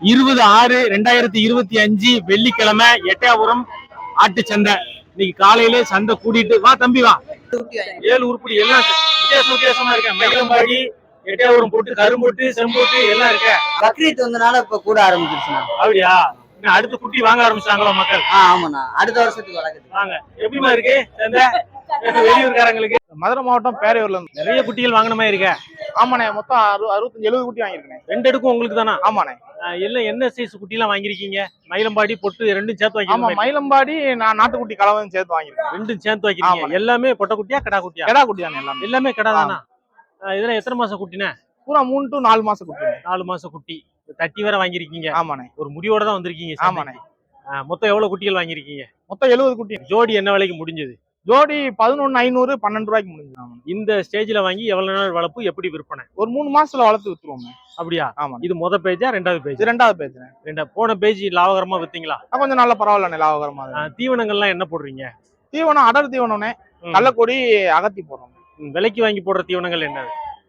இருபது ஆறு ரெண்டாயிரத்தி இருபத்தி அஞ்சு வெள்ளிக்கிழமை எட்டயபுரம் ஆட்டு சந்தை. இன்னைக்கு காலையிலே சந்தை கூட்டிட்டு வா தம்பி வா. ஏழு உருப்படி எல்லாம் வித்தியாசம் வித்தியாசமா இருக்க? மயிலம்பாடி எட்டயபுரம் போட்டு கரும்போட்டு செம்போட்டு எல்லாம் இருக்க? பக்ரீத் வந்தனால இப்ப கூட ஆரம்பிச்சிருச்சுண்ணா அப்படியா? அடுத்த குட்டி வாங்க ஆரம்பிச்சாங்களோ மக்கள்? ஆமாண்ணா. அடுத்த வருஷத்துக்கு வளர்க்குது வாங்க. எப்படிமா இருக்கு சந்தை? வெளியூர்காரங்களுக்கு. மதுரை மாவட்டம் பேரையூர்ல இருந்து. நிறைய குட்டிகள் வாங்கின மாதிரி இருக்க. ஆமாண்ணே மொத்தம் அறு அறுபத்தஞ்சு எழுபது குட்டி வாங்கியிருக்கேன் ரெண்டு அடுக்கும் உங்களுக்கு தானா? ஆமாண்ணே. எல்லாம் என்ன சைஸ் குட்டி எல்லாம் வாங்கிருக்கீங்க மயிலம்பாடி பொட்டு ரெண்டும் சேர்த்து ஆமா வைக்கிறீங்க மயிலம்பாடி நான் நாட்டுக்குட்டி கலவையும் சேர்த்து வாங்கியிருக்கேன். ரெண்டும் சேர்த்து ஆமாண்ணே. எல்லாமே பொட்டை குட்டியா கடா குட்டியா? கெடா குட்டி தானே எல்லாமே. எல்லாமே கடா தானா? இதெல்லாம் எத்தனை மாசம் குட்டினே பூரா மூணு டு நாலு மாசம் குட்டி நாலு மாசம் குட்டி. தட்டி வேற வாங்கிருக்கீங்க ஆமாண்ணே. ஒரு முடிவோட தான் வந்திருக்கீங்க ஆமாண்ணே. மொத்தம் எவ்வளவு குட்டிகள் வாங்கிருக்கீங்க மொத்தம் எழுபது குட்டி. ஜோடி என்ன விலைக்கு முடிஞ்சது? ஜோடி பதினொன்னு ஐநூறு பன்னெண்டு ரூபாய்க்கு முடிஞ்சு ஆமாண்ணே. இந்த ஸ்டேஜ்ல வாங்கி எவ்வளவு நாள் வளர்ப்பு எப்படி விற்பனை? ஒரு மூணு மாசத்துல வளர்த்து வித்துருவோம். அப்படியா? ஆமாண்ணே இது முத பேஜா ரெண்டாவது பேஜ் ரெண்டாவது பேசுறேன் ரெண்டா போன பேஜ் லாபகரமா வித்தீங்களா? கொஞ்சம் நல்ல பரவாயில்ல லாபகரமா. தீவனங்கள்லாம் என்ன போடுறீங்க? தீவனம் அடர் தீவனம்னே. கள்ளக்கொடி அகத்தி போடுறோம். விலைக்கு வாங்கி போடுற தீவனங்கள் என்ன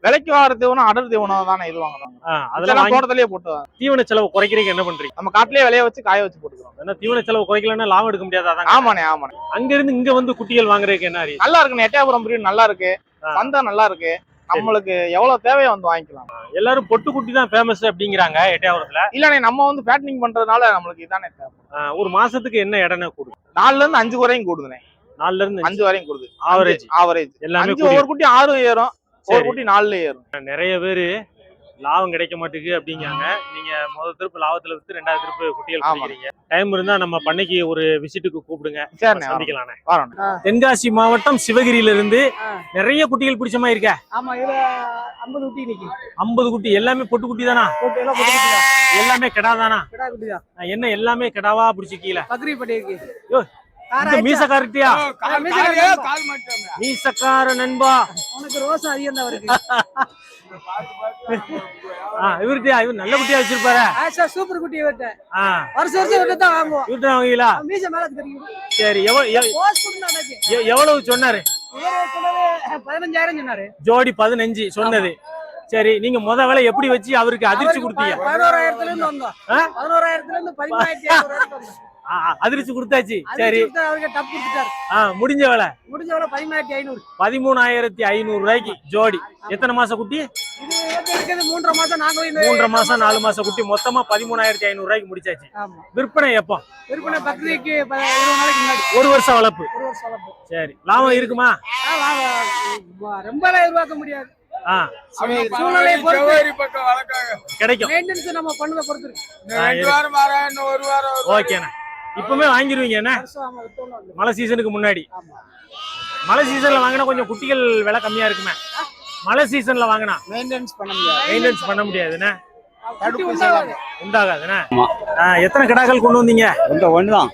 விலைக்கு வாங்குற தீவனம் அடர் தீவனம் தானே இது வாங்குறோம் ஆ, அதெல்லாம் தோட்டத்திலேயே போட்டு தீவன செலவு குறைக்கிறதுக்கு என்ன பண்றீங்க? நம்ம காட்டிலேயே விளைய வச்சு காய வச்சு போட்டுக்கிறோம். ஏன்னா தீவன செலவு குறைக்கலன்னா லாபம் எடுக்க முடியாது ஆமாண்ணே ஆமாண்ணே. அங்க இருந்து இங்க வந்து குட்டிகள் வாங்குறதுக்கு என்ன நல்லா இருக்குண்ணே எட்டயபுரம் பிரீடு நல்லா இருக்கு. சந்தை நல்லா இருக்கு. நம்மளுக்கு எவ்வளவு தேவையோ வந்து வாங்கிக்கலாம். எல்லாரும் பொட்டு குட்டி தான் ஃபேமஸ் அப்படிங்கிறாங்க எட்டயபுரத்துல. இல்லண்ணே நம்ம வந்து பேட்டனிங் பண்றதுனால நம்மளுக்கு இதானே தேவை. ஒரு மாசத்துக்கு என்ன இடம்னா கூடும் நாலுல இருந்து அஞ்சு வரையும் கூடுதுண்ணே. நாலுல இருந்து அஞ்சு வரையும் கூடுது. ஆவரேஜ் ஆவரேஜ் எல்லாமே ஒரு குட்டி ஆறு ஏறும். ஒரு. குட்டி நாலுல ஏறும் நிறைய பேரு லாபம் கிடைக்க மாட்டேங்குது அப்படிங்காங்க நீங்க முதல் திருப்பு லாபத்துல வித்து ரெண்டாவது திருப்பு குட்டிகள் ஆமா. பிடிக்கிறீங்க டைம் இருந்தா நம்ம பண்ணைக்கு ஒரு விசிட்டுக்கு கூப்பிடுங்க. வரோம் தென்காசி மாவட்டம் சிவகிரியில இருந்து. நிறைய குட்டிகள் பிடிச்ச மாதிரி இருக்க. ஆமா இதுல ஐம்பது குட்டி நிக்கி ஐம்பது குட்டி எல்லாமே பொட்டு குட்டி தானா? எல்லாம் போட்டு குட்டி எல்லாமே கிடா தானா? கிடா குட்டி தான். ஆ, என்ன எல்லாமே கிடாவா பிடிச்சிக்கீல பக்ரீத் பட்டி இருக்கு. யோ, இந்த மீச கார்த்தியா மீசக்கார மீசக்கார நண்பா. உனக்கு ரோசம் அதிகம் தான் இருக்கு ஆ இவர்கிட்டயா? இவர் நல்ல குட்டியா வச்சிருப்பாரு. சூப்பர் குட்டி இவர்கிட்ட. வருஷம் வருஷம் இவர்கிட்ட தான் வாங்குவோம். இவர்கிட்ட வாங்கீங்களா மீச மேல தெரியும். சரி எவ்வளவு பதினஞ்சாயிரம் சொன்னாரு. ஜோடி பதினஞ்சு சொன்னது. சரி நீங்க முத வேலை எப்படி வச்சு அவருக்கு அதிர்ச்சி கொடுத்தீங்க? பதினோராயிரத்துல இருந்து வந்தோம்? பதினோராயிரத்துல இருந்து பதிமூணாயிரத்தி அதிர்ச்சி கொடுத்தாச்சு. சரி. முடிஞ்ச வேலை. முடிஞ்ச எவ்வளவு பதிமூணாயிரத்தி ஐநூறு. பதிமூணாயிரத்தி ஐநூறு ரூபாய்க்கு ஜோடி. எத்தனை மாசம் குட்டி? மூன்றரை மாசம் மூன்றரை மாசம் நாலு மாசம் குட்டி. மொத்தமா பதிமூணாயிரத்தி ஐநூறு ரூபாய்க்கு முடிச்சாச்சு. விற்பனை எப்போ? விற்பனை பக்ரீக்கு ஒரு வருஷம் வளர்ப்பு. சரி. லாபம் இருக்குமா. ரொம்ப எதிர்பார்க்க முடியாது. கிடைக்கும். மெயின்டெனன்ஸ் நம்ம பண்ணதை பொறுத்து. ஓகேண்ணே இப்பவுமே என்ன? வருஷம் வந்து. மழை சீசனுக்கு முன்னாடி. மழை சீசன்ல வாங்கினா கொஞ்சம் குட்டிகள் விலை கம்மியா இருக்குமே. மழை சீசன்ல வாங்கினா. மெயின்டெனன்ஸ் பண்ண முடியாது. மெயின்டெனன்ஸ் பண்ண முடியாதுண்ணே. உண்டாகாதுண்ணே எத்தனை கிடாக்கள் கொண்டு வந்தீங்க? இந்த ஒண்ணுதான்.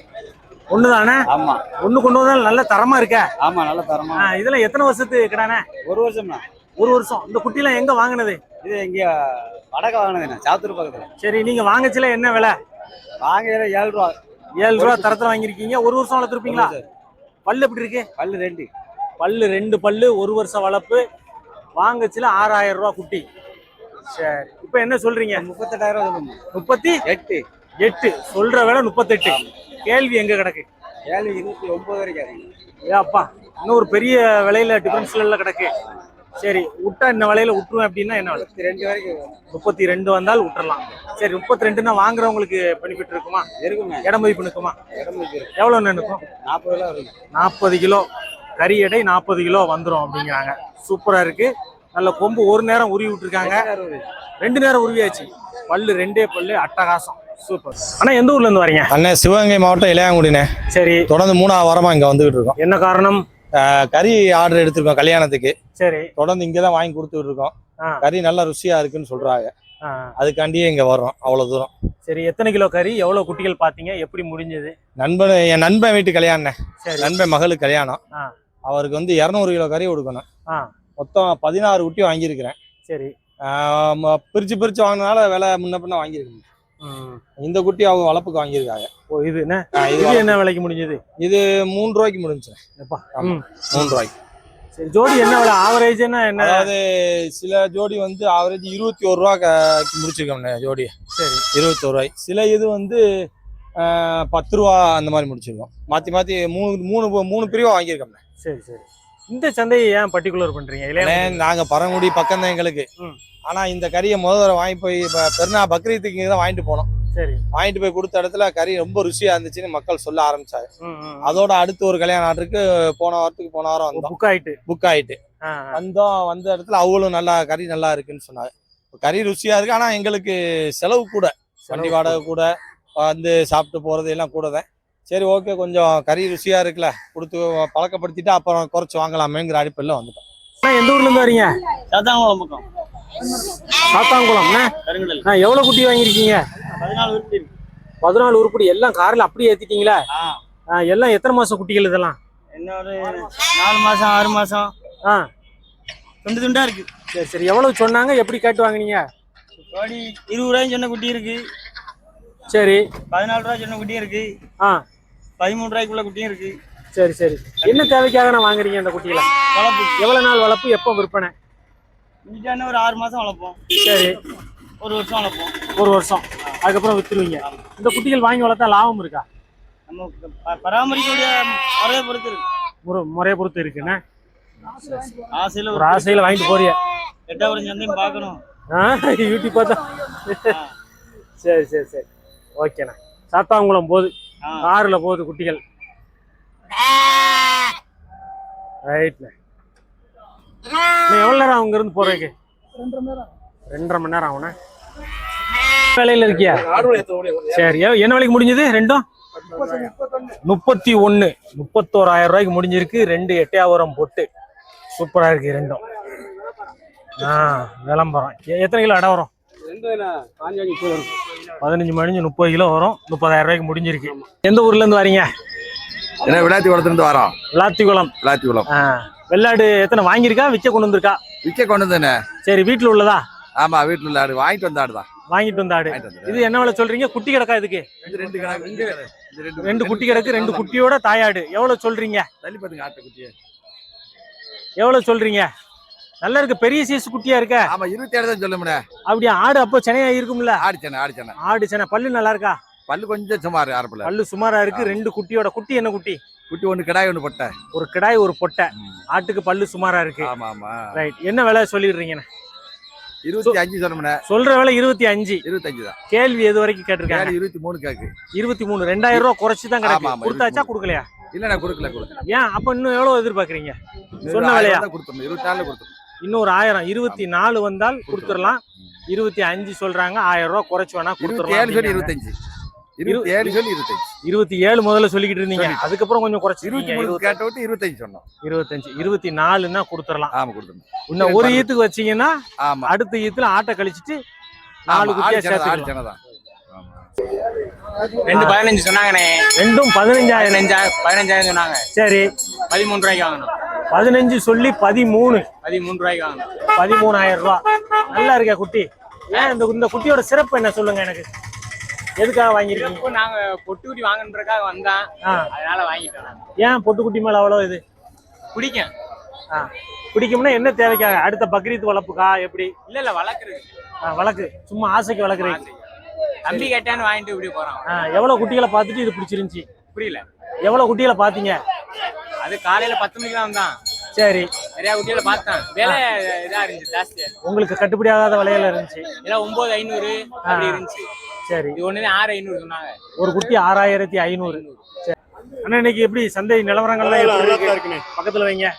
ஒண்ணுதானே? ஆமா. ஒண்ணு கொண்டு வந்தாலும் நல்ல தரமா இருக்க? ஆமா நல்ல தரமா. இதெல்லாம் எத்தனை வருஷத்து கிடானே? ஒரு வருஷம்னா ஒரு வருஷம். இந்த குட்டிலாம் எங்க வாங்கினது? இது இங்க வடக்க வாங்கினதுண்ணே சாத்தூர் பக்கத்துல. சரி நீங்க வாங்கச்சுல என்ன விலை? வாங்கிற ஏழு ரூபா. ஏழு ரூபா தரத்துல வாங்கிருக்கீங்க ஒரு வருஷம் வளர்த்துருப்பீங்களா? பல்லு எப்படி இருக்கு? பல்லு ரெண்டு. பல்லு ரெண்டு பல்லு ஒரு வருஷம் வளர்ப்பு. வாங்கச்சுல ஆறாயிரம் ரூபா குட்டி. சரி இப்போ என்ன சொல்றீங்க? முப்பத்தெட்டாயிரம் ரூபா முப்பத்தி எட்டு. எட்டு. சொல்ற விலை முப்பத்தெட்டு. கேள்வி எங்க கிடக்கு? ஏழு இருபத்தி ஒன்பது வரைக்கும். ஏ அப்பா இன்னும் ஒரு பெரிய விலையில டிஃபரன்ஸ்ல கிடக்கு. சரி விட்டா இந்த விலையில விட்டுருவேன் அப்படின்னா என்ன விலை? முப்பத்தி ரெண்டு வரைக்கும். முப்பத்தி ரெண்டு வந்தால் விட்டுறலாம். சரி முப்பத்தி ரெண்டுன்னா வாங்குறவங்களுக்கு பெனிஃபிட் இருக்குமா? இருக்குமே இட மதிப்பு நிற்குமா? இடம் எவ்வளோ நிற்கும்? நாற்பது வரும் நாற்பது கிலோ. கறி எடை நாற்பது கிலோ வந்துரும் அப்படிங்கிறாங்க. சூப்பரா இருக்கு. நல்ல கொம்பு ஒரு நேரம் உருவி விட்டுருக்காங்க. ரெண்டு நேரம் உருவியாச்சு. பல்லு ரெண்டே பல்லு அட்டகாசம். சூப்பர். ஆனா எந்த ஊர்ல இருந்து வரீங்க? அண்ணே சிவகங்கை மாவட்டம் இளையாங்குடிண்ணே. சரி. தொடர்ந்து மூணாவது வாரமா இங்க வந்துகிட்டு இருக்கோம். என்ன காரணம்? கறி ஆர்டர் எடுத்திருக்கோம் கல்யாணத்துக்கு. சரி. தொடர்ந்து இங்க தான் வாங்கி கொடுத்துட்டு இருக்கோம். கறி நல்லா ருசியா இருக்குன்னு சொல்றாங்க. அதுக்காண்டியே இங்க வர்றோம் அவ்வளவு தூரம். சரி எத்தனை கிலோ கறி? எவ்வளவு குட்டிகள் பாத்தீங்க? எப்படி முடிஞ்சது? நண்பன் என் நண்பன் வீட்டு கல்யாணண்ணே சரி. நண்பன் மகளுக்கு கல்யாணம். அவருக்கு வந்து இரநூறு கிலோ கறி கொடுக்கணும். மொத்தம் பதினாறு குட்டி வாங்கியிருக்கிறேன். சரி. பிரிச்சு பிரிச்சு வாங்கினால விலை முன்ன பின்ன வாங்கியிருக்கேன். இந்த குட்டி அவங்க வளர்ப்புக்கு வாங்கியிருக்காங்க. ஓ இது என்ன? இது என்ன விலைக்கு முடிஞ்சது? இது மூணு ரூபாய்க்கு முடிஞ்சு. மூணு ரூபாய்க்கு. சரி ஜோடி என்ன விலை? ஆவரேஜ்னா என்ன அதாவது சில ஜோடி வந்து ஆவரேஜ் இருபத்தி ஒரு ரூபா முடிச்சிருக்கோம்ண்ணே ஜோடி. சரி. இருபத்தோரு ரூபாய். சில இது வந்து பத்து ரூபா அந்த மாதிரி முடிச்சிருக்கோம். மாத்தி மாத்தி மூணு மூணு மூணு பிரிவா வாங்கியிருக்கோம்ண்ணே சரி சரி. இந்த சந்தையை ஏன் பர்டிகுலர் பண்றீங்க? இல்லையா நாங்க பரங்குடி பக்கம் தான் எங்களுக்கு. ஆனா இந்த கறியை முதல் தடவை வாங்கி போய் பெருநா பக்ரீத்துக்கு தான் வாங்கிட்டு போனோம். சரி. வாங்கிட்டு போய் கொடுத்த இடத்துல கறி ரொம்ப ருசியா இருந்துச்சுன்னு மக்கள் சொல்ல ஆரம்பிச்சாங்க. ம். அதோட அடுத்து ஒரு கல்யாண ஆர்டருக்கு போன வாரத்துக்கு போன வாரம் வந்தோம். புக் ஆயிட்டு. புக் ஆயிட்டு. வந்தோம் வந்த இடத்துல அவங்களும் நல்லா கறி நல்லா இருக்குன்னு சொன்னாங்க. கறி ருசியா இருக்கு ஆனா எங்களுக்கு செலவு கூட. வண்டி வாடகை கூட வந்து சாப்பிட்டு போறது எல்லாம் கூட தான். சரி ஓகே கொஞ்சம் கறி ருசியா இருக்குல்ல கொடுத்து பழக்கப்படுத்திட்டு அப்புறம் குறைச்சு வாங்கலாமேங்கிற அடிப்படையில் வந்துட்டோம். எந்த ஊர்ல இருந்து வரீங்க? சாத்தாங்குளம் பக்கம். சாத்தாங்குளம் அண்ணா, எவ்வளவு குட்டி வாங்கியிருக்கீங்க? பதினாலு உருப்படி. இருக்கு பதினாலு உருப்படி எல்லாம் கார்ல அப்படியே ஆ, எல்லாம் எத்தனை மாசம் குட்டிகள் இதெல்லாம்? இன்னொரு நாலு மாசம் ஆறு மாசம். ஆ. துண்டு துண்டா இருக்கு. சரி சரி எவ்வளவு சொன்னாங்க? எப்படி கேட்டு வாங்குனீங்க? கோடி இருபது ரூபாயும் சொன்ன குட்டி இருக்கு. சரி. பதினாலு ரூபாய் சொன்ன குட்டியும் இருக்கு. ஆ. பதிமூணு ரூபாய்க்குள்ள குட்டியும் இருக்கு. சரி சரி. என்ன தேவைக்காக நான் வாங்குறீங்க அந்த குட்டிகளை வளர்ப்பு எவ்வளவு நாள் வளர்ப்பு எப்போ விற்பனை? இன்னைக்கான ஒரு ஆறு மாசம் வளர்ப்போம் சரி. ஒரு வருஷம் வளர்ப்போம் ஒரு வருஷம். அதுக்கப்புறம் வித்துருவீங்க. இந்த குட்டிகள் வாங்கி வளர்த்தா லாபம் இருக்கா? நம்ம பராமரிக்கக்கூடிய முறையை பொறுத்து இருக்கு. ஒரு முறையை பொறுத்து இருக்குண்ணே ஆசையில ஒரு ஆசையில வாங்கிட்டு போறிய. எட்டாவது சந்தையும் பார்க்கணும். யூடியூப் பார்த்தா. சரி சரி சரி. ஓகேண்ணா. சாத்தாங்குளம் போகுது. ஆ. காரில் போகுது குட்டிகள். ரைட்ண்ணே நீ எவ்வளோ நேரம் இருந்து போறதுக்கு? ரெண்டரை மணி நேரம் ரெண்டரை மணி நேரம் ஆகுண்ணே வேலையில் இருக்கியா? சரி என்ன வேலைக்கு முடிஞ்சது? ரெண்டும்? முப்பத்தி ஒன்று முப்பத்தோராயிரம் ரூபாய்க்கு முடிஞ்சிருக்கு. ரெண்டு எட்டையாவரம் பொட்டு. சூப்பராக இருக்கு ரெண்டும். ஆ விளம்பரம். எ- எத்தனை கிலோ இடம் வரும். பதினஞ்சு மணிஞ்சு முப்பது கிலோ வரும். முப்பதாயிரம் ரூபாய்க்கு முடிஞ்சிருக்கு. எந்த ஊர்ல இருந்து வரீங்க? என்ன விளாத்தி குளத்துலேருந்து வரோம். விளாத்திக்குளம் விளாத்தி குளம் ஆ. வெள்ளாடு எத்தனை? வாங்கியிருக்கா? விற்க கொண்டு வந்திருக்கா? விற்க கொண்டு வந்தேனே. சரி வீட்டில் உள்ளதா? ஆமா வீட்டுல உள்ள ஆடு. வாங்கிட்டு வந்த ஆடு தான் வாங்கிட்டு வந்த ஆடு. இது என்ன விலை சொல்றீங்க? குட்டி கிடக்கா இதுக்கு? இது ரெண்டு கணக்கு இங்க இது ரெண்டு ரெண்டு குட்டி கிடக்கு ரெண்டு குட்டியோட தாயாடு. எவ்வளவு சொல்றீங்க? தள்ளி பாத்துங்க ஆட்டு குட்டியை எவ்வளவு சொல்றீங்க? நல்லா இருக்கு. பெரிய சைஸ் குட்டியா இருக்க. ஆமா இருபத்தி ஏழு தான் சொல்லுமுனே. அப்படியே? ஆடு அப்போ சென்னையா இருக்கும்ல? ஆடிச்சேனே ஆடிச்சேனே ஆடு சென்னை. பல்லு நல்லா இருக்கா? பல்லு கொஞ்சம் சுமார் அரப்புல. பல்லு சுமாரா இருக்கு. ரெண்டு குட்டியோட. குட்டி என்ன குட்டி? குட்டி ஒண்ணு கிடாய் ஒண்ணு பொட்டை. ஒரு கிடாய் ஒரு பொட்டை. ஆட்டுக்கு பல்லு சுமாரா இருக்கு. ஆமா ஆமா. ரைட் என்ன விலை சொல்லிடுறீங்க இருபத்தி அஞ்சு சொல்லுமுனே. சொல்ற விலை இருபத்தி அஞ்சு. இருபத்தஞ்சு தான். கேள்வி எது வரைக்கும் கேட்டிருக்காங்க? இருபத்தி மூணு கேக்கு. இருபத்தி மூணு. ரெண்டாயிரம் ரூபாய் குறைச்சு தான் ஆமா, கிடக்கு. ஆமா, கொடுத்தாச்சா 23. கொடுக்கலையா? இல்ல நான் கொடுக்கல கொடுக்கல. ஏன்? அப்ப இன்னும் எவ்வளவு எதிர்பார்க்கறீங்க? சொன்ன விலையா? கொடுத்துருந்தோம் இருபத்தி நாலுல கொடுத்துருந்தோம் இன்னொரு ஆயிரம் இருபத்தி நாலு வந்தால் கொடுத்துடலாம். இருபத்தி அஞ்சு சொல்றாங்க ஆயிரம் ரூபாய் குறைச்சு வேணா இருபத்தி கொடுத்துடலாம் இருபத்தஞ்சு. இருபத்தி ஏழு சொல்லி இருபத்தஞ்சு. இருபத்தி ஏழு முதல்ல சொல்லிக்கிட்டு இருந்தீங்க. அதுக்கப்புறம் கொஞ்சம் இருபத்தி குறைச்சு மூணு கேட்ட விட்டு இருபத்தஞ்சு சொன்னோம். இருபத்தஞ்சு. இருபத்தி நாலுன்னா கொடுத்துடலாம். ஆமா கொடுத்துருந்தோம் இன்னும் ஒரு ஈத்துக்கு வச்சீங்கன்னா ஆமா. அடுத்த ஈத்துல ஆட்டை கழிச்சிட்டு நாலு குட்டியா ஆமா ரெண்டு பதினஞ்சு சொன்னாங்கண்ணே. ரெண்டும் பதினஞ்சாயிரம். பதினஞ்சாயிரம் பதினஞ்சாயிரம் சொன்னாங்க. சரி. பதிமூணு ரூபாய்க்கு வாங்கணும். பதினஞ்சு சொல்லி பதிமூணு. பதிமூணு ரூபாய்க்கு பதிமூணாயிரம் ரூபாய் நல்லா இருக்கா குட்டி. ஏன் இந்த இந்த குட்டியோட சிறப்பு என்ன சொல்லுங்க எனக்கு? எதுக்காக வாங்கிருக்கீங்க நாங்க பொட்டு குட்டி வாங்கன்றதுக்காக வந்தேன் அதனால வாங்கிட்டோம் நாங்க. ஏன் பொட்டுக்குட்டி மேல அவ்வளோ இது? பிடிக்கும். ஆ. பிடிக்கும்னா என்ன தேவைக்காக அடுத்த பக்ரீத் வளர்ப்புக்கா? எப்படி? இல்ல இல்ல வளர்க்குறது. ஆ, வளர்க்கு. சும்மா ஆசைக்கு வளர்க்குறீங்க. தம்பி கேட்டான்னு வாங்கிட்டு இப்படி போறான். ஆ எவ்வளோ குட்டிகளை பார்த்துட்டு இது பிடிச்சிருந்துச்சி? புரியல. எவ்வளோ குட்டிகளை பார்த்தீங்க? அது காலையில பத்து மணிக்கு தான் வந்தான். சரி. நிறைய குட்டியில பார்த்தேன். விலை இதா இருந்துச்சு ஜாஸ்தியா. உங்களுக்கு கட்டுப்படி ஆகாத விலையில இருந்துச்சு. எல்லாம் ஒன்பது ஐநூறு அப்படி இருந்துச்சு. சரி. இது ஒண்ணு ஆறு ஐநூறு சொன்னாங்க. ஒரு குட்டி ஆறாயிரத்தி ஐநூறு. சரி. அண்ணா இன்னைக்கு எப்படி சந்தை நிலவரங்கள்லாம் எப்படி இருக்கு? பக்கத்துல வைங்க.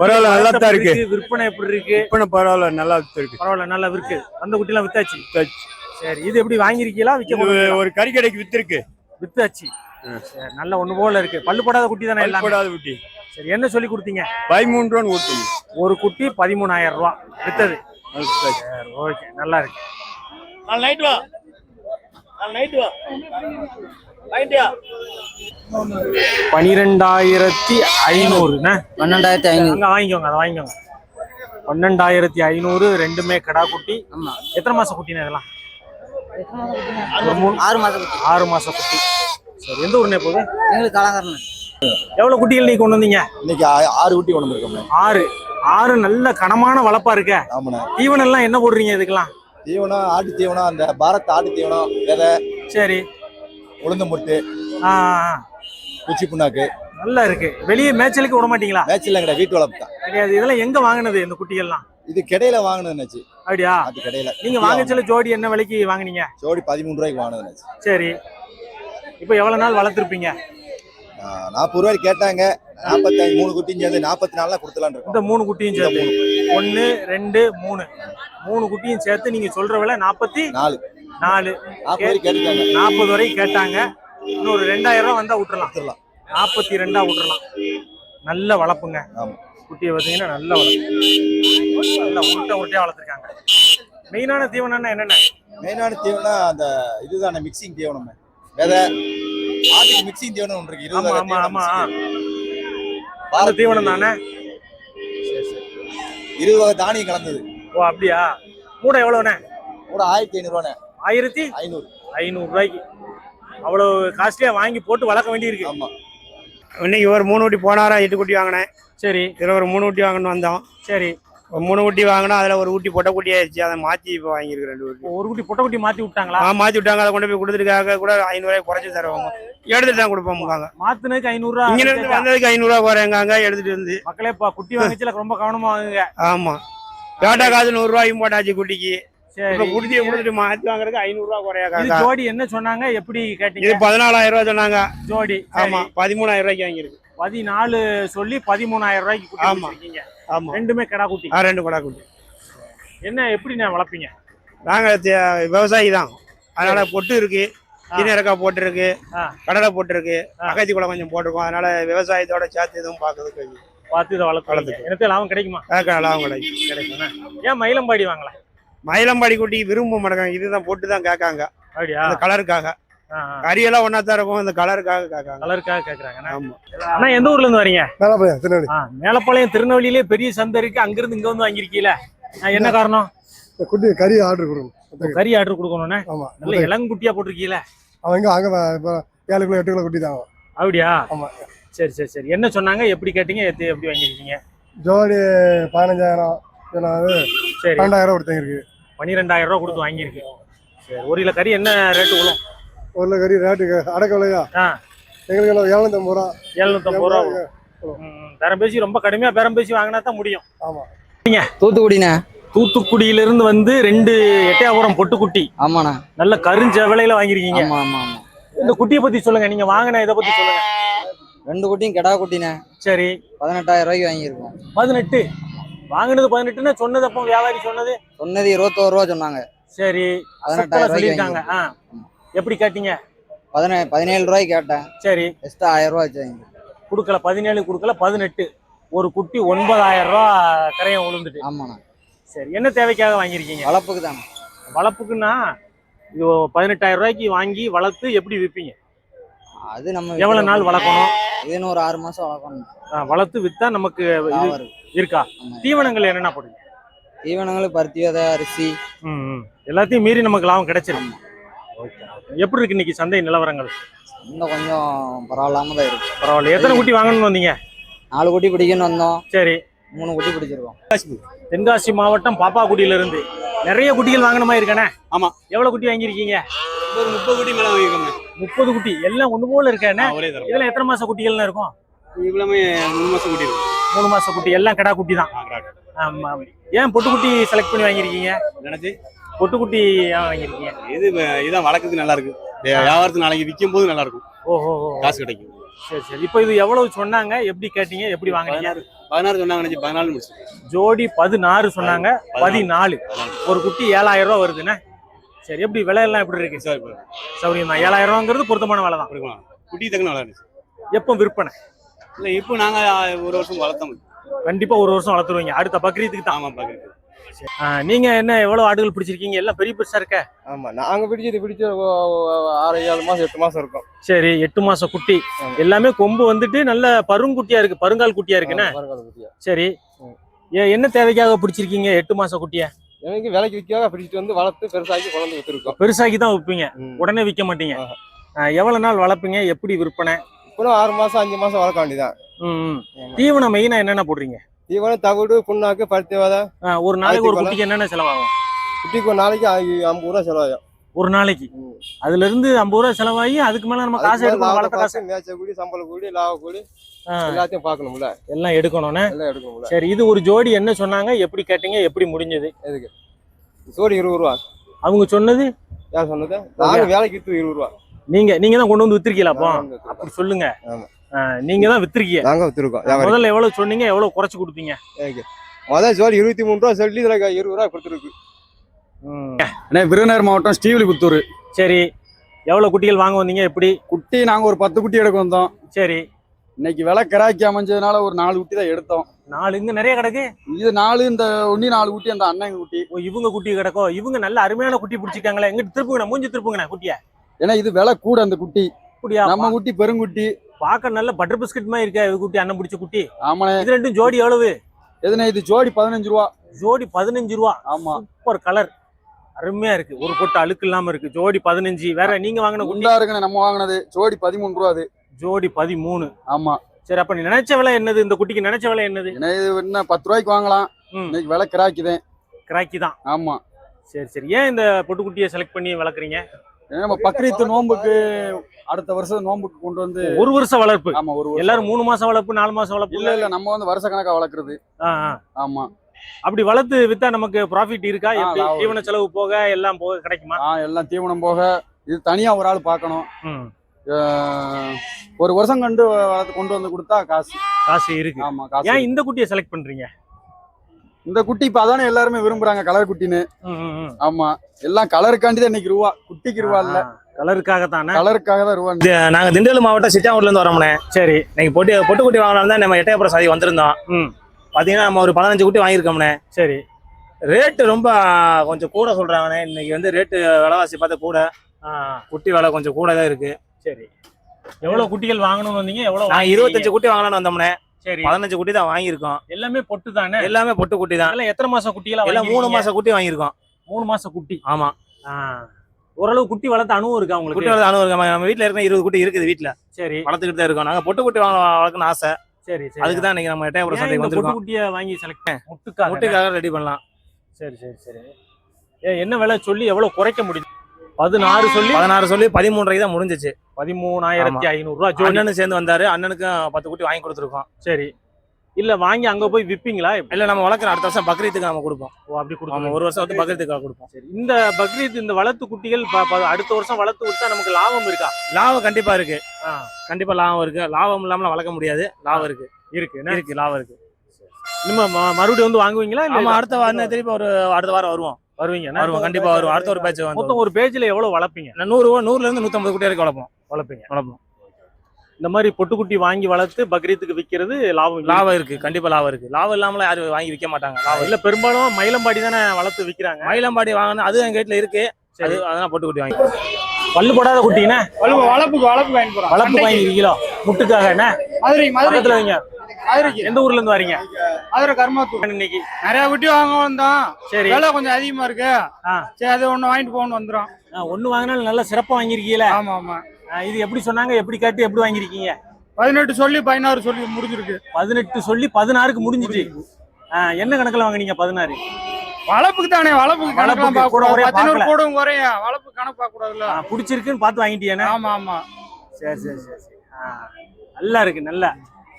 பரவாயில்ல, நல்லா தான் இருக்கு. விற்பனை எப்படி இருக்கு? இப்ப பரவாயில்ல நல்லா இருக்கு பரவாயில்ல நல்லா விற்கு. அந்த குட்டிலாம் வித்தாச்சு? வித்தாச்சு. சரி இது எப்படி வாங்கிருக்கீங்களா விற்க? ஒரு கறி கடைக்கு வித்திருக்கு. வித்தாச்சு. நல்ல ஒண்ணு போல இருக்கு. பல்லு போடாத குட்டி தானே எல்லாம்? போடாத குட்டி. சரி என்ன சொல்லி கொடுத்தீங்க? பதிமூணு ரூபான்னு கொடுத்தீங்க ஒரு குட்டி பதிமூணாயிரம் ரூபாய் வித்தது. சரி ஓகே நல்லா இருக்கு. நாலு நைட்டு வா? நாலு நைட்டு வா? பனிரெண்டாயிரத்தி ஐநூறுண்ணே பன்னெண்டாயிரத்தி ஐநூறு. வாங்கிக்கோங்க அதை வாங்கிக்கோங்க. பன்னெண்டாயிரத்தி ஐநூறு ரெண்டுமே கடா குட்டி. எத்தனை மாசம் குட்டினா இதெல்லாம்? ஆறு மாசம் குட்டி. ஆறு மாசம் குட்டி. சரி எந்த ஊர்னே போகுது? எங்களுக்கு கலங்கரண்ணன் எவ்வளவு குட்டிகள் நீ கொண்டு வந்தீங்க? இன்னைக்கு ஆறு குட்டி கொண்டு வந்திருக்கோம் ஆறு. ஆறு நல்ல கனமான வளப்பா இருக்க. ஆமாண்ணே. தீவனம் எல்லாம் என்ன போடுறீங்க இதுக்கெல்லாம்? தீவனம் ஆட்டு தீவனம் அந்த பாரத் ஆட்டு தீவனம் விதை சரி. உளுந்து முட்டு. குச்சி புண்ணாக்கு. நல்லா இருக்கு. வெளியே மேய்ச்சலுக்கு விட மாட்டீங்களா? மேட்சில் கிடையாது வீட்டு வளர்ப்பு தான். கிடையாது. இதெல்லாம் எங்க வாங்குனது இந்த குட்டிகள்லாம்? இது கிடையில வாங்கினதுனாச்சு அப்படியா? அது கிடையில. நீங்க வாங்கச்சல ஜோடி என்ன விலைக்கு வாங்குனீங்க? ஜோடி பதிமூணு ரூபாய்க்கு வாங்கினதுனாச்சு சரி. இப்போ எவ்வளவு நாள் வளர்த்துருப்பீங்க? நாற்பது ரூபாய்க்கு கேட்டாங்க. நாற்பத்தஞ்சு மூணு குட்டியும் சேர்ந்து நாற்பத்தி நாலுல கொடுத்துலான்னு இந்த மூணு குட்டியும் சேர்த்து. ஒன்னு ரெண்டு மூணு. மூணு குட்டியும் சேர்த்து நீங்க சொல்ற விலை நாற்பத்தி நாலு. நாலு. நாற்பது வரைக்கும் கேட்டாங்க. இன்னொரு ரெண்டாயிரம் ரூபாய் வந்தா விட்டுறலாம் கொடுத்துடலாம் நாற்பத்தி ரெண்டா விட்டுறலாம் நல்ல வளர்ப்புங்க. குட்டியை பார்த்தீங்கன்னா நல்ல வளர்ப்பு. நல்ல உருட்டை உருட்டையா வளர்த்துருக்காங்க. மெயினான தீவனம்னா என்னென்ன? மெயினான தீவனம் அந்த இதுதானே மிக்சிங் தீவனம். விதை ஆட்டுக்கு மிக்சிங் தீவனம் ஒன்று இருக்கு. ஆமா இருபது ஆமா வகை ஆமா தீவனம் தானே? இருபது வகை தானியம் கலந்தது. ஓ அப்படியா? மூடை எவ்வளவுண்ணே? கூட ஆயிரத்தி ஐநூறு ரூபாண்ணே ஆயிரத்தி ஐநூறு. ஐநூறு ரூபாய்க்கு அவ்வளவு காஸ்ட்லியா வாங்கி போட்டு வளர்க்க வேண்டியிருக்கு. ஆமா. இன்னைக்கு ஒரு மூணு குட்டி போனாரா எட்டு குட்டி வாங்கினேன். சரி. இதில் ஒரு மூணு குட்டி வாங்கணும் வந்தோம். சரி. மூணு குட்டி வாங்கினா அதில் ஒரு குட்டி பொட்டை குட்டி ஆயிடுச்சு. அதை மாற்றி இப்போ வாங்கியிருக்கு ரெண்டு குட்டி. ஒரு குட்டி பொட்டை குட்டி மாத்தி விட்டாங்களா? ஆ மாற்றி விட்டாங்க. அதை கொண்டு போய் கொடுத்துருக்காங்க. கூட ஐநூறுரூவாய் குறைச்சி தருவாங்க எடுத்துட்டு தான் கொடுப்போம்காங்க மாத்துனதுக்கு ஐநூறு ரூபா இங்க இருந்து வந்ததுக்கு ஐநூறுரூவா குறையங்காங்க. எடுத்துட்டு வந்து. மக்களே இப்ப குட்டி வாங்கிச்சுல ரொம்ப கவனமா வாங்குங்க. ஆமா. பேட்டா காசு நூறுரூவாயும் போட்டாச்சு குட்டிக்கு. சரி. இப்போ குட்டியை கொடுத்துட்டு மாற்றி வாங்குறதுக்கு ஐநூறுரூவா குறையாக்காங்க ஜோடி என்ன சொன்னாங்க? எப்படி இது கேட்டீங்க பதினாலாயிரம் ரூபா சொன்னாங்க. ஜோடி. ஆமா. பதிமூணாயிரம் ரூபாய்க்கு வாங்கியிருக்கு. பதினாலு சொல்லி பதிமூணாயிரம் ரூபாய்க்கு குட்டி ஆமா. வச்சிருக்கீங்க ஆமா ரெண்டுமே கடா குட்டி ஆ ரெண்டு கொடா குட்டி என்ன எப்படி நான் வளர்ப்பீங்க? நாங்க தே- விவசாயி தான். அதனால பொட்டு இருக்கு சீனரக்காய் போட்டிருக்கு. கடலை போட்டிருக்கு. அகத்தி குளம் கொஞ்சம் போட்டிருக்கோம். அதனால விவசாயத்தோட சேர்த்து எதுவும் பார்க்கறதுக்கு பார்த்து இதை வளர்த்து வளர்த்துக்கு. எனக்கு லாபம் கிடைக்குமா? கேட்க லாபம் கிடைக்கும். கிடைக்கும் ஏன் மயிலம்பாடி வாங்கல? மயிலம்பாடி குட்டி விரும்ப மாட்டாங்க இதுதான் போட்டு தான் கேட்காங்க. அப்படியா? கலருக்காக கறியெல்லாம் ஒன்னா தான் இருக்கும். இந்த கலருக்காக கேட்காங்க. கலருக்காக கேக்குறாங்க ஆமா. அண்ணா எந்த ஊர்ல இருந்து வரீங்க? மேலப்பையன் திருநெல்வேலி. மேலப்பாளையம் திருநெல்வேலியிலே பெரிய சந்தை இருக்கு. அங்கிருந்து இங்க வந்து வாங்கிருக்கீல என்ன காரணம்? குட்டி கறி ஆர்டர் கொடுக்கணும். கறி ஆர்டர் கொடுக்கணும்னே? ஆமா. நல்ல இளங்குட்டியா போட்டிருக்கீல. அவங்க அங்க ஏழு கிலோ எட்டு கிலோ குட்டி தான் அப்படியா? ஆமா. சரி சரி சரி. என்ன சொன்னாங்க? எப்படி கேட்டீங்க? எத்து எப்படி வாங்கிருக்கீங்க ஜோடி பதினஞ்சாயிரம். சரி. பன்னெண்டாயிரம் கொடுத்தங்க இருக்கு. பன்னிரெண்டாயிரம் ரூபாய் கொடுத்து வாங்கியிருக்கு. சரி ஒரு கிலோ கறி என்ன ரேட்டு விழும் ஒரு கிலோ கறி ரேட்டுக்கு அடக்க விலையா? ஆ. எங்களுக்கு எழுநூத்தம்பது ரூபா. எழுநூத்தம்பது ரூபா. விழும். ம், பேரம் பேசி ரொம்ப கடுமையா பேரம் பேசி வாங்கினா தான் முடியும். ஆமா. தூத்துக்குடிண்ணே. தூத்துக்குடியிலிருந்து வந்து ரெண்டு எட்டயபுரம் பொட்டுக்குட்டி. ஆமாண்ணா. நல்ல கருஞ்சவலையில வாங்கிருக்கீங்க ஆமா ஆமா ஆமா. இந்த குட்டியை பத்தி சொல்லுங்க. நீங்க வாங்கின இதை பத்தி சொல்லுங்க. ரெண்டு குட்டியும் கெடா குட்டிண்ணே. சரி. பதினெட்டாயிரம் ரூபாய்க்கு வாங்கியிருக்கோம். பதினெட்டு. வாங்கினது பதினெட்டுன்னா சொன்னது அப்போ வியாபாரி சொன்னது? சொன்னது இருபத்தோரு ரூபா சொன்னாங்க. சரி. பதினெட்டாயிரம் சொல்லியிருக்காங்க. ஆ. எப்படி கேட்டீங்க? பதினே பதினேழு ரூபாய்க்கு கேட்டேன். சரி. எக்ஸ்ட்ரா ஆயிரம் ரூபாய் வச்சு வாங்கி கொடுக்கல பதினேழு கொடுக்கல பதினெட்டு. ஒரு குட்டி ஒன்பதாயிரம் ரூபா கரையம் விழுந்துட்டு ஆமாண்ணா. சரி என்ன தேவைக்காக வாங்கியிருக்கீங்க? வளர்ப்புக்கு தானே வளர்ப்புக்குன்னா இது பதினெட்டாயிரம் ரூபாய்க்கு வாங்கி வளர்த்து எப்படி விற்பீங்க அது நம்ம எவ்வளவு நாள் வளர்க்கணும்? இதுன்னு ஒரு ஆறு மாசம் வளர்க்கணும். வளர்த்து வித்தா நமக்கு இருக்கு. தீவனங்கள் என்னென்ன போடுங்க தீவனங்கள் பருத்தி விதை அரிசி. எல்லாத்தையும் மீறி நமக்கு லாபம் ஓகே. எப்படி இருக்கு இன்னைக்கு சந்தை நிலவரங்கள்? இன்னும் கொஞ்சம் பரவாயில்லாம தான் இருக்கு. பரவாயில்ல. எத்தனை குட்டி வாங்கணும்னு வந்தீங்க? நாலு குட்டி பிடிக்கணும்னு வந்தோம். சரி. மூணு குட்டி பிடிச்சிருக்கோம். தென்காசி. மாவட்டம் பாப்பாக்குடியில இருந்து நிறைய குட்டிகள் வாங்கின மாதிரி இருக்கானே? ஆமா. எவ்வளவு குட்டி வாங்கியிருக்கீங்க? ஒரு முப்பது குட்டி மேல வாங்கிக்கோங்க முப்பது குட்டி. எல்லாம் ஒண்ணு போல இருக்கானே? இதுல எத்தனை மாச குட்டிகள்லாம் இருக்கும்? மூணு மாசம் குட்டி இருக்கும் மூணு மாச குட்டி. எல்லாம் கடா குட்டி தான். ஆமா. ஏன் பொட்டுக்குட்டி செலக்ட் பண்ணி வாங்கியிருக்கீங்க? நினைச்சு பொட்டுக்குட்டி வாங்கியிருக்கீங்க? இது இதான் வழக்கத்துக்கு நல்லா இருக்கு வியாபாரத்துக்கு நாளைக்கு விற்கும் போது நல்லா இருக்கும் ஓஹோ காசு கிடைக்கும். சரி சரி. இப்போ இது எவ்வளவு சொன்னாங்க? எப்படி கேட்டீங்க? எப்படி வாங்குனீங்க? பதினாறு சொன்னாங்க பதினாலு முடிச்சு. ஜோடி பதினாறு சொன்னாங்க. பதினாலு. ஒரு குட்டி ஏழாயிரம் ரூபா வருதுண்ணே. சரி எப்படி விலையெல்லாம் எப்படி இருக்கு? சார் சௌரியம் ஏழாயிரம் ரூபாங்கிறது பொருத்தமான விலை தான். குட்டி தக்க நல்லா இருந்துச்சு. எப்போ விற்பனை? இல்ல இப்போ நாங்க ஒரு வருஷம் வளர்த்தோம். கண்டிப்பா ஒரு வருஷம் வளர்த்துருவீங்க. அடுத்த பக்ரீத்துக்கு தான். ஆமா பாக்குறது ஆ, நீங்க என்ன எவ்வளவு ஆடுகள் பிடிச்சிருக்கீங்க? எல்லாம் பெரிய பெருசா இருக்க? ஆமா நாங்க பிடிச்சது பிடிச்ச ஆறு ஏழு மாசம் எட்டு மாசம் இருக்கும். சரி எட்டு மாசம் குட்டி. எல்லாமே கொம்பு வந்துட்டு நல்ல பருங்குட்டியா இருக்கு பருங்கால் குட்டியா இருக்குண்ணே சரி. என்ன தேவைக்காக பிடிச்சிருக்கீங்க எட்டு மாச குட்டிய? எனக்கு விலைக்கு விற்காக பிடிச்சிட்டு வந்து வளர்த்து பெருசாக்கி கொண்டு வந்து வித்துருக்கோம். பெருசாக்கி தான் விற்பீங்க உடனே விற்க மாட்டீங்க. எவ்வளவு நாள் வளர்ப்பீங்க எப்படி விற்பனை? இன்னும் ஆறு மாசம் அஞ்சு மாசம் வளர்க்க வேண்டியதான். தீவனம் மெயினா என்னென்ன போடுறீங்க? தீவனம் தவிடு புண்ணாக்கு பருத்தி ஆ, ஒரு நாளைக்கு ஒரு குட்டிக்கு என்னென்ன செலவாகும்? குட்டிக்கு ஒரு நாளைக்கு ஐம்பது ரூபா செலவாகும். ஒரு நாளைக்கு? அதுல இருந்து ஐம்பது ரூபா செலவாகி அதுக்கு மேல நம்ம காசு எடுக்கணும் வளர்த்த காசு. மேய்ச்ச கூலி சம்பள கூலி லாப ஆ, எல்லாத்தையும் பார்க்கணும்ல. எல்லாம் எடுக்கணும்னே? எல்லாம் எடுக்கணும்ல. சரி இது ஒரு ஜோடி என்ன சொன்னாங்க? எப்படி கேட்டீங்க? எப்படி முடிஞ்சது? எதுக்கு? சோடி இருபது ரூபா. அவங்க சொன்னது? யார் சொன்னது? நாங்க வேலைக்கு இருபது ரூபா. நீங்க நீங்க தான் கொண்டு வந்து வித்திருக்கீங்களா அப்போ? அப்படி சொல்லுங்க. ஆமா. ஆ, நீங்க தான் வித்திருக்கீங்க. நாங்க வித்துருக்கோம் முதல்ல எவ்வளவு சொன்னீங்க எவ்வளவு குறைச்சு கொடுத்தீங்க? முதல் சோடி இருபத்தி மூணு ரூபா சொல்லி இதுல இருபது ரூபா கொடுத்துருக்கு. அண்ணே விருதுநகர் மாவட்டம் ஸ்ரீவில்லிபுத்தூர். சரி எவ்வளவு குட்டிகள் வாங்க வந்தீங்க எப்படி? குட்டி நாங்கள் ஒரு பத்து குட்டி எடுக்க வந்தோம். சரி. இன்னைக்கு விலை கிராக்கி அமைஞ்சதுனால ஒரு நாலு குட்டி தான் எடுத்தோம். நாலு இங்க நிறைய கிடக்கு? இது நாலு இந்த ஒன்னி நாலு குட்டி அந்த அண்ணன் குட்டி. இவங்க குட்டி கிடக்கும் இவங்க நல்ல அருமையான குட்டி பிடிச்சிருக்காங்களே. எங்கிட்ட திருப்புங்கண்ணே மூஞ்சி திருப்புங்கண்ணே குட்டிய. ஏன்னா இது விலை கூட அந்த குட்டி. நம்ம குட்டி பெருங்குட்டி. பார்க்க நல்ல பட்டர் பிஸ்கட் மாதிரி இருக்கா இது குட்டி அண்ணன் பிடிச்ச குட்டி. ஆமாண்ணே. இது ரெண்டும் ஜோடி எவ்வளவு எதுனா இது ஜோடி பதினஞ்சு ரூபா. ஜோடி பதினஞ்சு ரூபா. ஆமா. சூப்பர் கலர் அருமையா இருக்கு. ஒரு பொட்டு அழுக்கு இல்லாம இருக்கு. ஜோடி பதினஞ்சு. வேற நீங்க வாங்கின குண்டா இருக்குண்ணே நம்ம வாங்கினது. ஜோடி பதிமூணு ரூபா அது. ஜோடி பதிமூணு. ஆமா. சரி அப்ப நீ நினைச்ச விலை என்னது? இந்த குட்டிக்கு நினைச்ச விலை என்னது? என்ன பத்து ரூபாய்க்கு வாங்கலாம். இன்னைக்கு விலை கிராக்கிதேன் கிராக்கி தான். ஆமா. சரி சரி. ஏன் இந்த பொட்டுக்குட்டியை செலக்ட் பண்ணி வளர்க்குறீங்க? நம்ம பக்ரீத்து நோம்புக்கு அடுத்த வருஷம் நோம்புக்கு கொண்டு வந்து ஒரு வருஷம் வளர்ப்பு. ஆமா ஒரு வருஷம். எல்லாரும் மூணு மாசம் வளர்ப்பு நாலு மாசம் வளர்ப்பு? இல்ல இல்ல நம்ம வந்து வருஷ கணக்கா வளர்க்குறது. ஆ, ஆ. ஆமா. அப்படி வளர்த்து வித்தா நமக்கு ப்ராஃபிட் இருக்கா? ஆ, எப்படி? லாபம் தீவன செலவு போக எல்லாம் போக கிடைக்குமா? ஆ எல்லாம் தீவனம் போக. இது தனியா ஒரு ஆள் பார்க்கணும். ம். அஹ், ஒரு வருஷம் கண்டு வளர்த்து கொண்டு வந்து கொடுத்தா காசு. காசு இருக்கு. ஆமா காசு ஏன் இந்த குட்டியை செலக்ட் பண்றீங்க? இந்த குட்டி இப்ப அதானே எல்லாருமே விரும்புறாங்க கலர் குட்டின்னு. ஆமா. எல்லாம் கலருக்காண்டி தான் இன்னைக்கு ரூபா குட்டிக்கு ரூபா இல்ல. கலருக்காக தானே கலருக்காக தான் ரூபா நாங்க திண்டுக்கல் மாவட்டம் சித்தாவூர்ல இருந்து வரோம்னே சரி. இன்னைக்கு பொட்டி பொட்டு குட்டி வாங்கலாம் தான் நம்ம எட்டயபுரம் சாதி வந்திருந்தோம். பாத்தீங்கன்னா நம்ம ஒரு பதினஞ்சு குட்டி வாங்கியிருக்கோம்னே சரி. ரேட்டு ரொம்ப கொஞ்சம் கூட சொல்றாங்கண்ணே. இன்னைக்கு வந்து ரேட்டு விலைவாசி பார்த்தா கூட. குட்டி விலை கொஞ்சம் கூட தான் இருக்கு. சரி. எவ்வளவு குட்டிகள் வாங்கணும்னு வந்தீங்க? எவ்வளவு? இருபத்தஞ்சு குட்டி வாங்கலாம்னு வந்தோம்னே சரி. பதினஞ்சு குட்டி தான் வாங்கியிருக்கோம். எல்லாமே பொட்டு தானே எல்லாமே பொட்டு குட்டி தான் அதெல்லாம் எத்தனை மாசம் குட்டிகளா எல்லாம் மூணு மாசம் குட்டி வாங்கியிருக்கோம். மூணு மாசம் குட்டி. ஆமா. ஓரளவு குட்டி வளர்த்த அனுபவம் இருக்கா குட்டி உங்களுக்கு வளர்த்து அனுபவம் இருக்கு. நம்ம வீட்டுல இருக்க இருபது குட்டி இருக்குது வீட்டுல சரி. வளர்த்துக்கிட்டு தான் இருக்கோம். நாங்க பொட்டு குட்டி வாங்க வளர்க்கணும்னு ஆசை. சரி சரி. அதுக்கு தான் இன்னைக்கு நம்ம எட்டயபுரம் சந்தைக்கு வந்திருக்கோம். குட்டியை வாங்கி செலக்ட் முட்டுக்காக முட்டுக்காக ரெடி பண்ணலாம். சரி சரி சரி. ஏன் என்ன விலை சொல்லி எவ்வளவு குறைக்க முடியும் பதினாறு சொல்லி பதினாறு சொல்லி பதிமூன்றரை தான் முடிஞ்சிச்சு. பதிமூணாயிரத்தி ஐநூறு ரூபா ஜோடி. அண்ணனும் சேர்ந்து வந்தாரு. அண்ணனுக்கும் பத்து குட்டி வாங்கி கொடுத்துருக்கோம். சரி. இல்ல வாங்கி அங்க போய் விப்பீங்களா? இல்ல நம்ம வளர்க்குற அடுத்த வருஷம் பக்ரீத்துக்கு நம்ம கொடுப்போம். ஓ அப்படி கொடுக்கணும் ஒரு வருஷம் வந்து பக்ரீத்துக்காக கொடுப்போம். சரி இந்த பக்ரீத் இந்த வளர்த்து குட்டிகள் அடுத்த வருஷம் வளர்த்து விட்டா நமக்கு லாபம் இருக்கா? லாபம் கண்டிப்பா இருக்கு. கண்டிப்பா லாபம் இருக்கு. லாபம் இல்லாம வளர்க்க முடியாது. லாபம் இருக்கு. இருக்கு என்ன? இருக்கு லாபம் இருக்கு. நம்ம ம- மறுபடியும் வந்து வாங்குவீங்களா? ஆமா அடுத்த வாரம் திருப்பி ஒரு அடுத்த வாரம் வருவோம். வருவீங்க? வருவோம். கண்டிப்பா வருவோம். அடுத்த ஒரு பேட்ச் வந்து மொத்தம் ஒரு பேஜ்ல எவ்வளவு வளர்ப்பீங்க? நான் நூறு நூறுல இருந்து நூத்தம்பது குட்டி வரைக்கும் வளர்ப்போம். வளர்ப்பீங்க. வளர்ப்போம். இந்த மாதிரி பொட்டுக்குட்டி வாங்கி வளர்த்து பக்ரீத்துக்கு விக்கிறது லாபம் இருக்கு. லாபம் இருக்கு. கண்டிப்பா லாபம் இருக்கு. லாபம் இல்லாமல யாரும் வாங்கி விற்க மாட்டாங்க. லாபம் இல்ல பெரும்பாலும் மயிலம்பாடி தானே வளர்த்து விக்கிறாங்க. மயிலம்பாடி வாங்கினா அது எங்க வீட்டுல இருக்கு. அது சரி அதெல்லாம் பொட்டு குட்டி வாங்கி பல்லு போடாத குட்டினா வளப்புக்கு வளப்பு வாங்கி போறோம் வளர்ப்பு வாங்கிருக்கீங்களோ? முட்டுக்காக என்ன? மதுரை பக்கத்துல வைங்க. மதுரைக்கு. எந்த ஊர்ல இருந்து வரீங்க? மதுரை கர்மாத்தூர். இன்னைக்கு. நிறைய குட்டி வாங்க வந்தோம். சரி. விலை கொஞ்சம் அதிகமா இருக்கு. சரி அது ஒண்ணு வாங்கிட்டு போகணும் வந்துடும் ஒண்ணு வாங்கினாலும் நல்ல சிறப்பா வாங்கிருக்கீங்களே ஆமா ஆமா. இது எப்படி சொன்னாங்க? எப்படி கேட்டு எப்படி வாங்கிருக்கீங்க பதினெட்டு சொல்லி பதினாறு சொல்லி முடிஞ்சிருக்கு. பதினெட்டு சொல்லி பதினாறுக்கு முடிஞ்சிச்சு. என்ன கணக்குல வாங்குனீங்க பதினாறு? வளப்புக்கு தானே வளப்புக்கு பார்க்க கூட பார்க்கல. கூடவும் குறையும் வளப்பு கணக்கு பார்க்க கூடாதுல்ல பிடிச்சிருக்குன்னு பார்த்து வாங்கிட்டியானே? ஆமா ஆமா. சரி சரி சரி சரி. நல்லா இருக்கு நல்லா.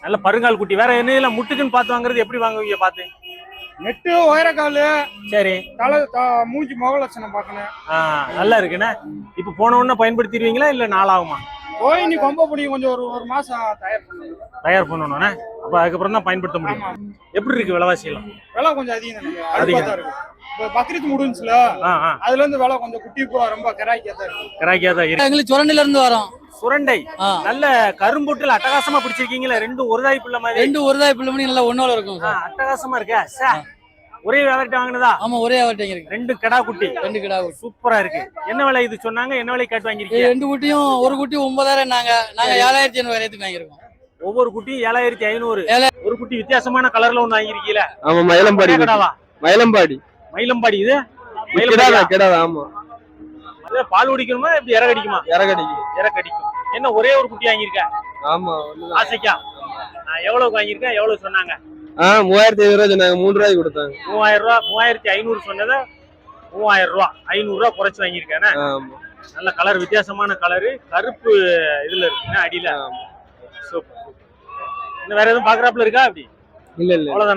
நல்ல பருங்கால் குட்டி. வேற என்ன முட்டுக்குன்னு பார்த்து வாங்குறது எப்படி வாங்குவீங்க பார்த்து? நெட்டு உயரக்காலு சரி. தலை மூஞ்சி முக லட்சணம் பார்க்கணும் நல்லா இருக்குண்ணே. இப்ப போன உடனே பயன்படுத்திடுவீங்களா இல்ல நாளாகுமா? நீ கொம்ப பிடிக்கும். கொஞ்சம் ஒரு ஒரு மாசம் தயார் பண்ணணும். தயார் பண்ணணும்ண்ணே அப்ப அதுக்கப்புறம் தான் பயன்படுத்த முடியும். எப்படி இருக்கு விலைவாசி எல்லாம் விலை கொஞ்சம் அதிகம் அதிகம். இருக்கு. இப்போ பக்ரீத் முடிஞ்சுல அதுல இருந்து விலை கொஞ்சம் குட்டி பூரா ரொம்ப கிராக்கியா தான் இருக்கு. கிராக்கியா தான் இருக்கு. எங்களுக்கு சுரண்டில இருந்து வரோம். சுரண்டை. நல்ல கரும்புட்டில் அட்டகாசமா பிடிச்சிருக்கீங்களா? ரெண்டும் ஒரு தாய் பிள்ளை மாதிரி. ரெண்டு ஒரு தாய் பிள்ளை மணி நல்லா ஒன்னோல இருக்கும் அட்டகாசமா இருக்கா? சே. ஒரே வியாபாரிட்ட வாங்கினதா? ஆமா ஒரே அவர்கிட்ட இருக்கு ரெண்டு கடா குட்டி. ரெண்டு கிடா குட்டி. சூப்பரா இருக்கு. என்ன விலை இது சொன்னாங்க? என்ன விலை கேட்டு வாங்கிருக்கீங்க ரெண்டு குட்டியும் ஒரு குட்டி ஒன்பதாயிரம் நாங்க நாங்க ஏழாயிரத்தி ஐநூறு வரையத்துக்கு வாங்கியிருக்கோம். ஒவ்வொரு குட்டியும் ஏழாயிரத்தி ஐநூறு. ஒரு குட்டி வித்தியாசமான கலர்ல ஒண்ணு வாங்கிருக்கீல ஆமா மயிலம்பாடி கடாவா? மயிலம்பாடி. மயிலம்பாடி இது? கிடாதா? மயிலம்பாடியா? கிடாதா? ஆமா. அது பால் குடிக்கணுமா? இப்படி இறகடிக்குமா. இறகடிக்கு இறக்கடிக்கும் என்ன ஒரே ஒரு குட்டி வாங்கியிருக்க? ஆமா ஆசைக்கா. நான் எவ்வளவுக்கு வாங்கியிருக்கேன்? எவ்வளவு சொன்னாங்க? ஆ மூவாயிரத்தி ஐநூறு ரூபா சொன்னாங்க. மூணு ரூபாய்க்கு கொடுத்தாங்க. மூவாயிரம் ரூபா மூவாயிரத்தி ஐநூறு சொன்னதை மூவாயிரம் ரூபா ஐநூறு ரூபா குறைச்சு வாங்கியிருக்கேன். நல்ல கலர் வித்தியாசமான கலரு கருப்பு இதுல இருக்குங்க அடியில. சூப்பர் இன்னும் வேற எதுவும் பாக்குறாப்புல இருக்கா அப்படி? இல்ல இல்ல. அவ்வளவுதானா?